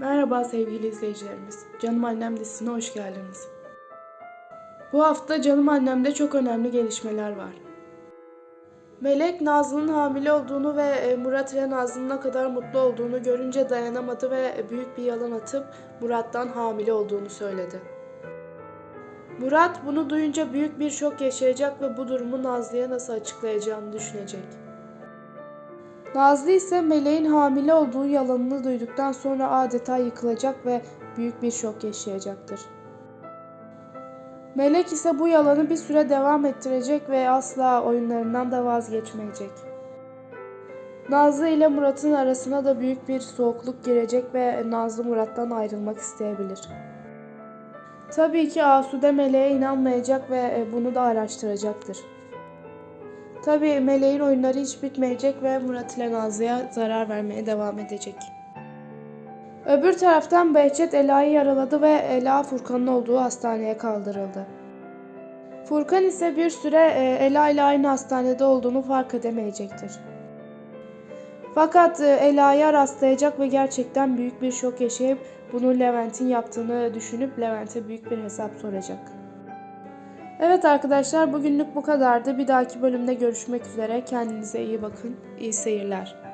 Merhaba sevgili izleyicilerimiz. Canım Annem dizisine hoş geldiniz. Bu hafta Canım Annem'de çok önemli gelişmeler var. Melek Nazlı'nın hamile olduğunu ve e, Murat ile Nazlı'nın ne kadar mutlu olduğunu görünce dayanamadı ve büyük bir yalan atıp Murat'tan hamile olduğunu söyledi. Murat bunu duyunca büyük bir şok yaşayacak ve bu durumu Nazlı'ya nasıl açıklayacağını düşünecek. Nazlı ise Meleğin hamile olduğu yalanını duyduktan sonra adeta yıkılacak ve büyük bir şok yaşayacaktır. Melek ise bu yalanı bir süre devam ettirecek ve asla oyunlarından da vazgeçmeyecek. Nazlı ile Murat'ın arasına da büyük bir soğukluk girecek ve Nazlı Murat'tan ayrılmak isteyebilir. Tabii ki Asude Meleğe inanmayacak ve bunu da araştıracaktır. Tabii Meleğin oyunları hiç bitmeyecek ve Murat ile Nazlı'ya zarar vermeye devam edecek. Öbür taraftan Behçet Ela'yı yaraladı ve Ela Furkan'ın olduğu hastaneye kaldırıldı. Furkan ise bir süre e, Ela ile aynı hastanede olduğunu fark edemeyecektir. Fakat e, Ela'ya rastlayacak ve gerçekten büyük bir şok yaşayıp bunu Levent'in yaptığını düşünüp Levent'e büyük bir hesap soracak. Evet arkadaşlar bugünlük bu kadardı. Bir dahaki bölümde görüşmek üzere. Kendinize iyi bakın. İyi seyirler.